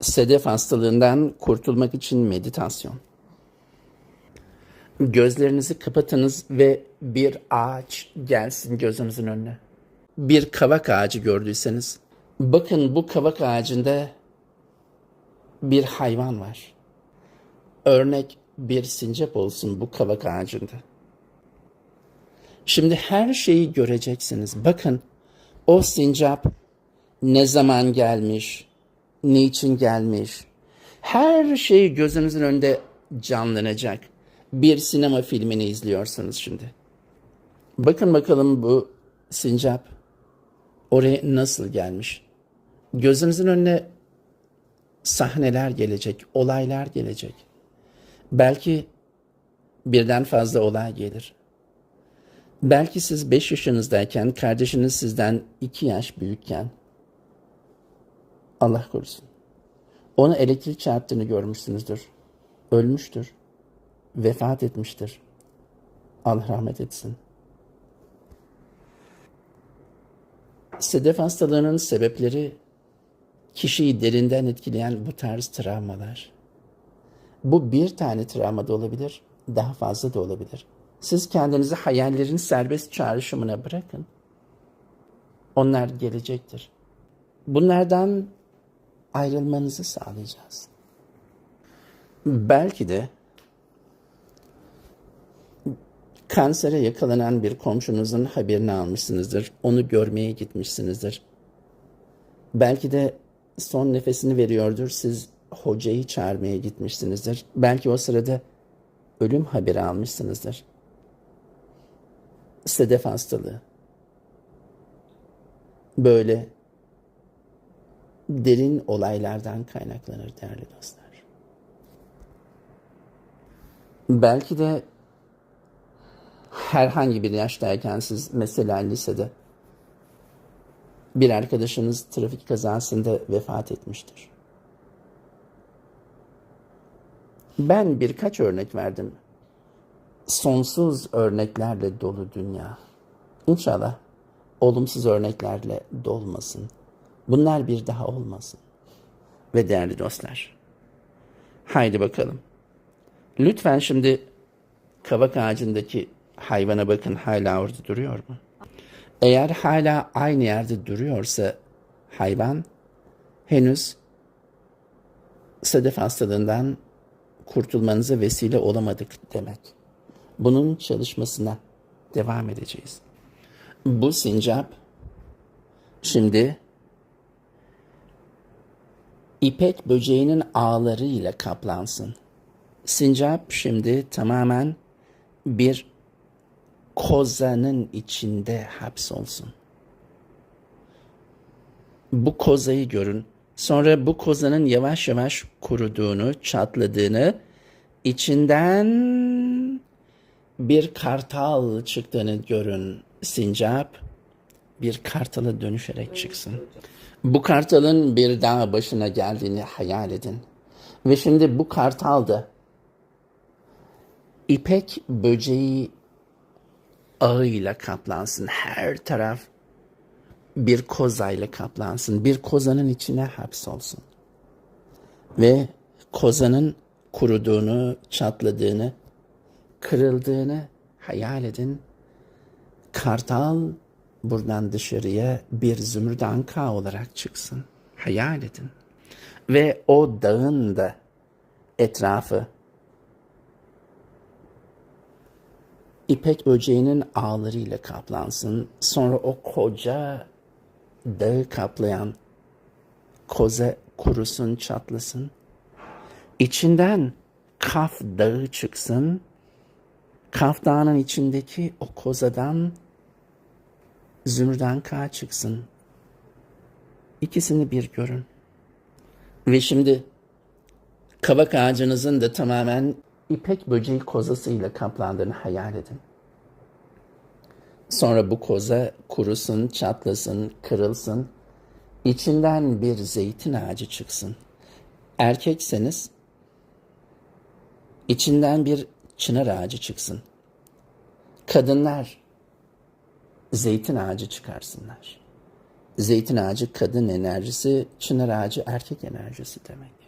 Sedef hastalığından kurtulmak için meditasyon. Gözlerinizi kapatınız ve bir ağaç gelsin gözünüzün önüne. Bir kavak ağacı gördüyseniz, bakın bu kavak ağacında bir hayvan var. Örnek bir sincap olsun bu kavak ağacında. Şimdi her şeyi göreceksiniz. Bakın o sincap ne zaman gelmiş, niçin gelmiş. Her şey gözünüzün önünde canlanacak. Bir sinema filmini izliyorsunuz şimdi. Bakın bakalım bu sincap oraya nasıl gelmiş. Gözünüzün önüne sahneler gelecek, olaylar gelecek. Belki birden fazla olay gelir. Belki siz 5 yaşınızdayken, kardeşiniz sizden 2 yaş büyükken, Allah korusun. Onu elektrik çarptığını görmüşsünüzdür. Ölmüştür. Vefat etmiştir. Allah rahmet etsin. Sedef hastalığının sebepleri kişiyi derinden etkileyen bu tarz travmalar. Bu bir tane travma da olabilir, daha fazla da olabilir. Siz kendinizi hayallerin serbest çağrışımına bırakın. Onlar gelecektir. Bunlardan ayrılmanızı sağlayacağız. Belki de kansere yakalanan bir komşunuzun haberini almışsınızdır. Onu görmeye gitmişsinizdir. Belki de son nefesini veriyordur. Siz hocayı çağırmaya gitmişsinizdir. Belki o sırada ölüm haberi almışsınızdır. Sedef hastalığı. Böyle derin olaylardan kaynaklanır değerli dostlar. Belki de herhangi bir yaştayken siz mesela lisede bir arkadaşınız trafik kazasında vefat etmiştir. Ben birkaç örnek verdim. Sonsuz örneklerle dolu dünya. İnşallah olumsuz örneklerle dolmasın. Bunlar bir daha olmasın. Ve değerli dostlar. Haydi bakalım. Lütfen şimdi kavak ağacındaki hayvana bakın hala orada duruyor mu? Eğer hala aynı yerde duruyorsa hayvan henüz sedef hastalığından kurtulmanıza vesile olamadık demek. Bunun çalışmasına devam edeceğiz. Bu sincap şimdi ipek böceğinin ağlarıyla kaplansın. Sincap şimdi tamamen bir kozanın içinde hapsolsun. Bu kozayı görün. Sonra bu kozanın yavaş yavaş kuruduğunu, çatladığını, içinden bir kartal çıktığını görün. Sincap bir kartala dönüşerek çıksın. Bu kartalın bir dağ başına geldiğini hayal edin. Ve şimdi bu kartal da ipek böceği ağıyla kaplansın. Her taraf bir kozayla kaplansın. Bir kozanın içine hapsolsun. Ve kozanın kuruduğunu, çatladığını, kırıldığını hayal edin. Kartal buradan dışarıya bir zümrüt anka olarak çıksın. Hayal edin. Ve o dağın da etrafı ipek böceğinin ağlarıyla kaplansın. Sonra o koca dağı kaplayan koza kurusun, çatlasın. İçinden Kaf dağı çıksın. Kaf dağının içindeki o kozadan zümrüden K çıksın. İkisini bir görün. Ve şimdi kavak ağacınızın da tamamen ipek böceği kozasıyla kaplandığını hayal edin. Sonra bu koza kurusun, çatlasın, kırılsın. İçinden bir zeytin ağacı çıksın. Erkekseniz içinden bir çınar ağacı çıksın. Kadınlar zeytin ağacı çıkarsınlar. Zeytin ağacı kadın enerjisi, çınar ağacı erkek enerjisi demek.